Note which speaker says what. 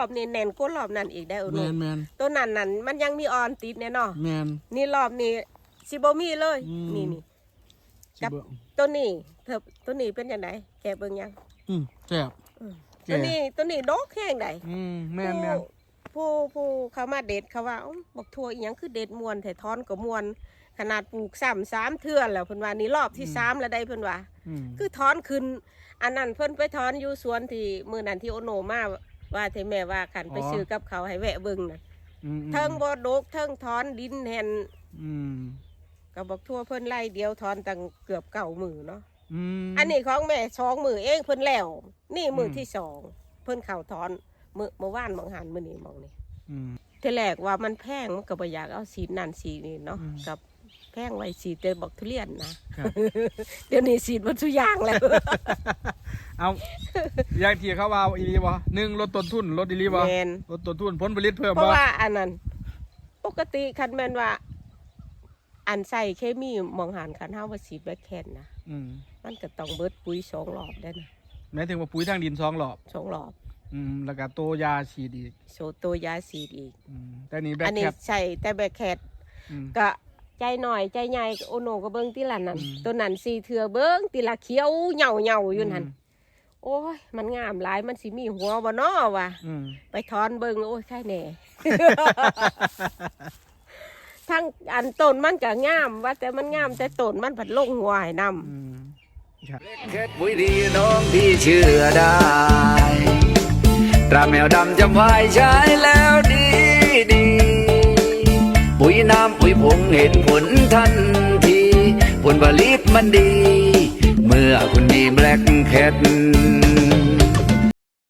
Speaker 1: อบนี้แน่นกว่ารอบนั้นอีกได้อ
Speaker 2: แม
Speaker 1: โน่
Speaker 2: นแมน
Speaker 1: ตัวนั้นนั่นมันยังมีออนติดแน่เนาะ
Speaker 2: แมน
Speaker 1: นี่รอบนี้สิบ่มีเลย
Speaker 2: อืม
Speaker 1: นี่นี่
Speaker 2: สิ
Speaker 1: กับ
Speaker 2: เบิ่ง
Speaker 1: ตัวนี้เธอตัวนี้เป็นยังไงแกเบิ่งยัง
Speaker 2: อืมแซ่บ
Speaker 1: อืม
Speaker 2: แก
Speaker 1: ตัวนี้ตัวนี้ดอกแห้งได
Speaker 2: อืมแมนแมน
Speaker 1: ผู้ผู้เขามาเด็ดเขาว่าอุ๊ยบอกทัวอีหยังคือเด็ดมวนแต่ทอนก็มวน ขนาดปลูกซ้ำสามเทื่อนแล้วเพิ่นว่านี่รอบที่สามแล้วได้เพิ่นว่า
Speaker 2: อืม
Speaker 1: คือถอนขึ้น อันนั้นเพิ่นไปถอนอยู่สวนที่มื้อนั้นที่โอโนมาว่าที่แม่ว่าขันไปซื้อกับเขาวให้แวะเบิ่งน่ะ
Speaker 2: อืม
Speaker 1: เทิงบ่ดกเทิงถอนดินแห่น
Speaker 2: อืม
Speaker 1: ก็บอกทั่วเพิ่นไล่เดียวถอนตั้งเกือบเก่ามือเนาะ
Speaker 2: อืม
Speaker 1: อันนี้ของแม่สองมือเองเพิ่นแล้ว นี่มืออ
Speaker 2: ม
Speaker 1: ที่สองเพิ่นเข่าถอน มือเมื่อวานมองหันมื้อนี้มองนี่
Speaker 2: อืม
Speaker 1: ทีแรกว่ามันแพงมันก็บ่อยากเอาสีนั่นสีนี่เนาะ
Speaker 2: อืม
Speaker 1: กับแพงไว้สีแต่บอกทุเรียนนะครับ เดี๋ยวนี้สีมันทุกอย่างแล้ว
Speaker 2: เอาอย่างที่เขาว่าอีหลีบ่หนึ่งลดต้นทุนลดอีหลีบ่
Speaker 1: แมน
Speaker 2: ลดต้นทุนผลผลิตเพิ่ม
Speaker 1: เพราะ
Speaker 2: บ่
Speaker 1: ว่าอันนั้นปกติคันแม่นว่า อันใส่เคมีมองหันคันเฮาว่าสีแบคแคนนะ
Speaker 2: อืม
Speaker 1: มันก็ต้องเบิดปุ๋ยสองรอบได้นะ
Speaker 2: หมายถึงว่าปุ๋ยทางดินสองหลอบ
Speaker 1: สองรอบ
Speaker 2: อืมแล้วก็โตวยาฉีดอีก
Speaker 1: โซตัวยาสีดอีก
Speaker 2: อืมแต่นี่แบ
Speaker 1: อั
Speaker 2: ค
Speaker 1: นนี้
Speaker 2: แคป
Speaker 1: ใส่แต่แบคแคท
Speaker 2: อืม
Speaker 1: ก็ใจหน่อยใจใหญ่โอโนก็เบิ้งติละนั่น
Speaker 2: อืม
Speaker 1: ตัวนั้นสีเถือเบิ้งติละเขียวเหย่าเหย่าอยู่นั่น
Speaker 2: ม
Speaker 1: โอ้ย มันงามหลายมันสิมีหัวบ่น้อวะ
Speaker 2: อืม
Speaker 1: ไปถอนเบิ่งโอ้ยใช่แน่ ทั้งอันต้นมันก็งามว่าแต่มันงามแต่ต้นมันผัดลงหัวให้นำ
Speaker 2: อืมครับ
Speaker 3: เค็ดปุ๋ยดีน้องพี่เชื่อได้ ตราแมวดำจำไว้ใช้แล้วดีดี ปุ๋ยน้ำปุ๋ยผงเห็นผลทันทีผลผลิตมันดี เมื่อคุณมีแบล็กแคท